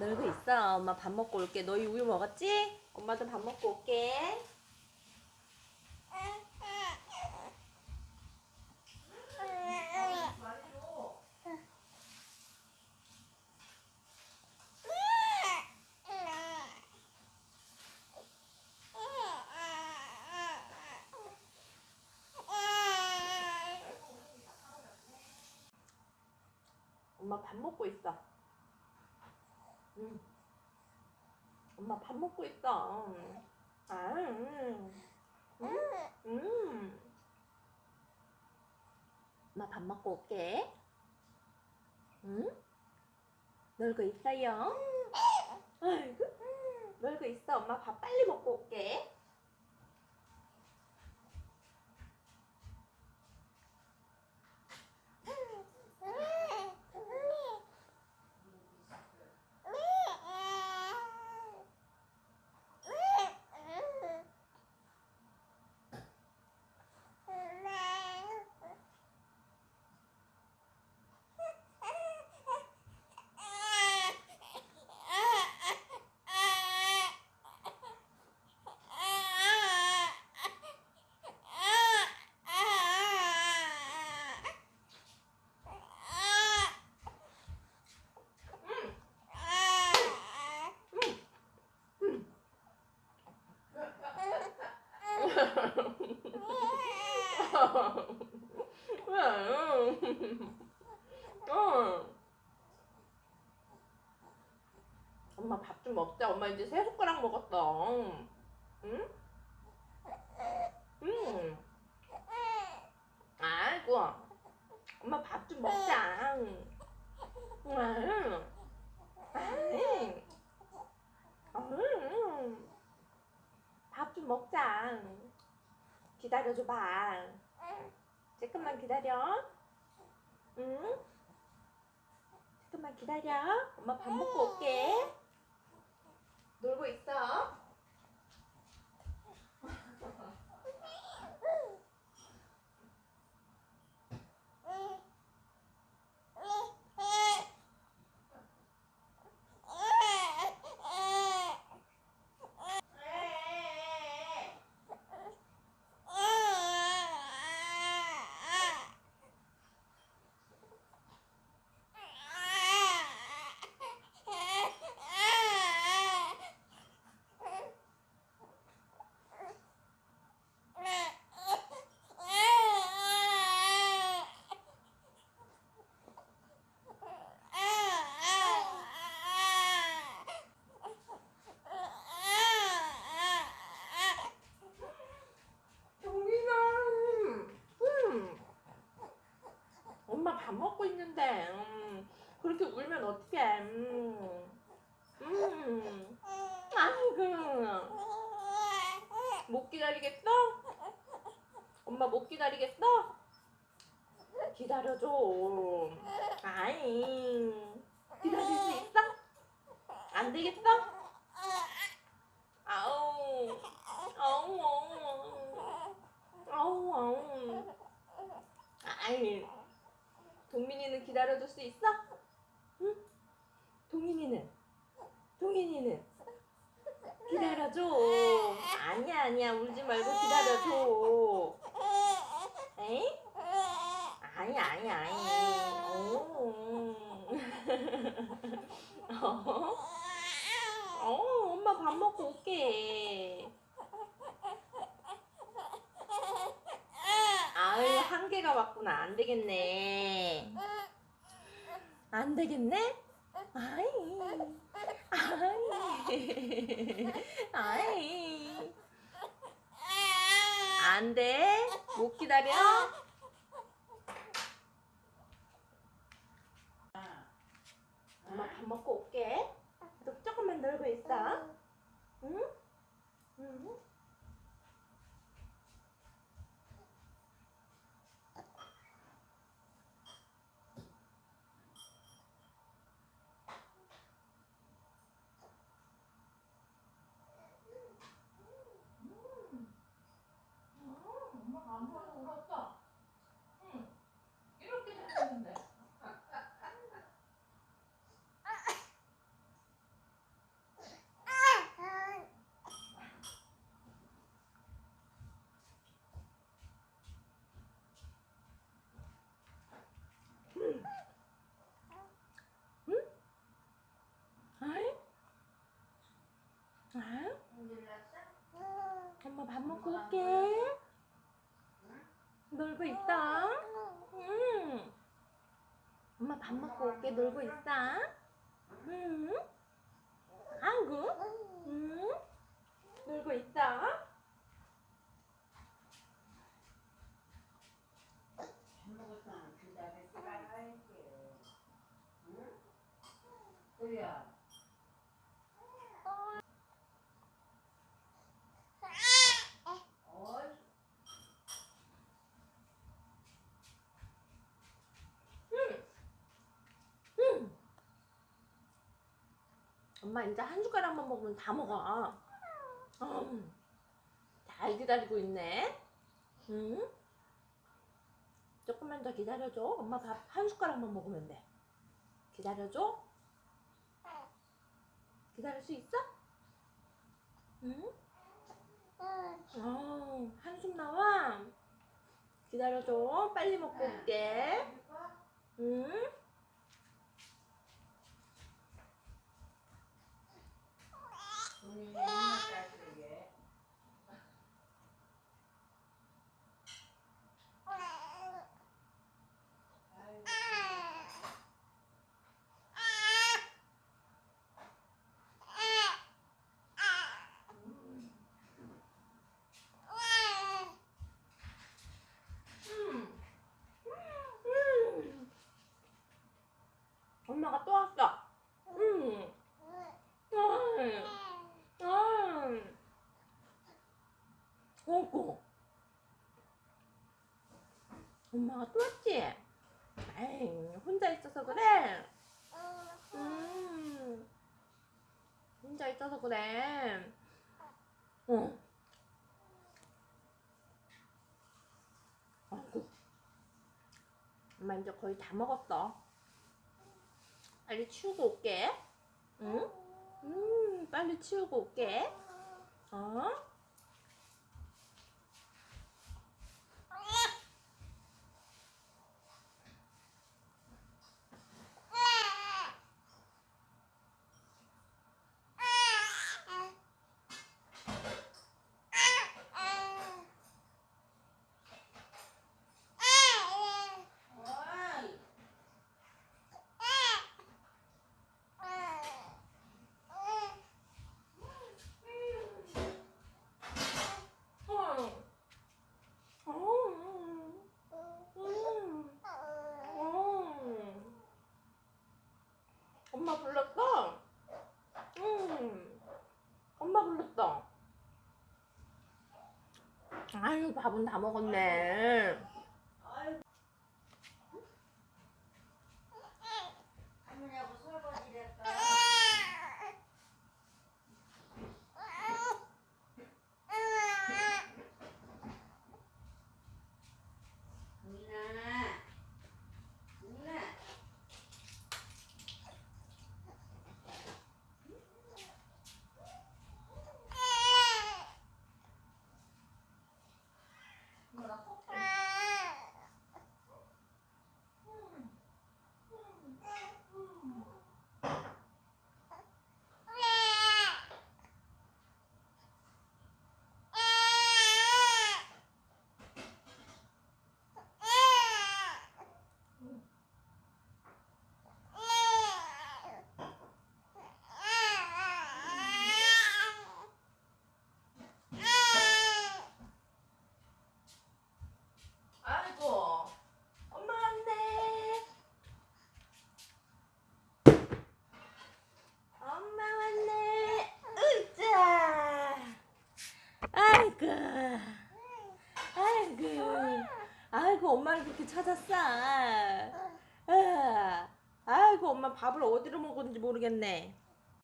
놀고 있어. 엄마 밥 먹고 올게. 너희 우유 먹었지? 엄마도 밥 먹고 올게. 엄마 밥 먹고 있어. 응. 엄마 밥 먹고 있어. 아, 음. 음. 음. 엄마 밥 먹고 올게. 응? 놀고 있어요? 아이고, 놀고 있어. 엄마 밥 빨리 먹고 올게. 밥 좀 먹자. 엄마 이제 세 숟가락 먹었어. 응? 응. 아이고. 엄마 밥 좀 먹자. 응. 아이. 응. 밥좀 먹자. 기다려줘봐. 조금만 기다려. 응? 조금만 기다려. 엄마 밥 먹고 올게. 놀고 있어. 정민아, 음. 엄마 밥 먹고 있는데, 음. 그렇게 울면 어떡해, 음. 음. 아이고. 못 기다리겠어? 엄마 못 기다리겠어? 기다려줘. 아이. 기다릴 수 있어? 안 되겠어? 아우. 아우, 아우. 아우, 아우. 아이. 동민이는 기다려줄 수 있어? 응? 동민이는? 동민이는? 기다려줘. 아니야, 아니야. 울지 말고 기다려줘. 에이? 아니야, 아니야, 아니. 오. 어? 어, 엄마 밥 먹고 올게. 아유, 한 개가 왔구나. 안 되겠네. 안 되겠네? 아이. 아이. 아이. 안 돼. 못 기다려. 이렇게 생겼는데. 엄마 밥 먹고 올게. 놀고 있어. 응. 엄마 밥 먹고 올게. 놀고 있어. 응. 아이고. 응. 놀고 있어. 그래야. 어이. 응. 엄마 이제 한 숟가락만 먹으면 다 먹어. 음. 잘 기다리고 있네. 응? 조금만 더 기다려줘. 엄마 밥 한 숟가락만 먹으면 돼. 기다려줘. 기다릴 수 있어? 응? 어, 한숨 나와. 기다려줘. 빨리 먹고 올게. 응? 돈이 얼마 짜리게? 음. 음. 엄마가 또 왔어. 음. 음. 음. 어구. 엄마가 또 왔지? 에이, 혼자 있어서 그래. 음. 혼자 있어서 그래. 어. 아이고. 엄마 이제 거의 다 먹었어. 빨리 치우고 올게. 응? 음, 빨리 치우고 올게. 어? 어이. 어. 어. 음. 음. 엄마 불렀어? 음. 엄마 불렀어. 아유, 밥은 다 먹었네. 아이고. 할머니하고 설거지를 했다. 민아. 민아. 뭐라 꼭 아이고, 엄마 왔네. 엄마 왔네. 으짜. 아이고, 아이고, 아 그렇게 찾았어. 아, 아이고, 엄마 밥을 어디로 먹었는지 모르겠네.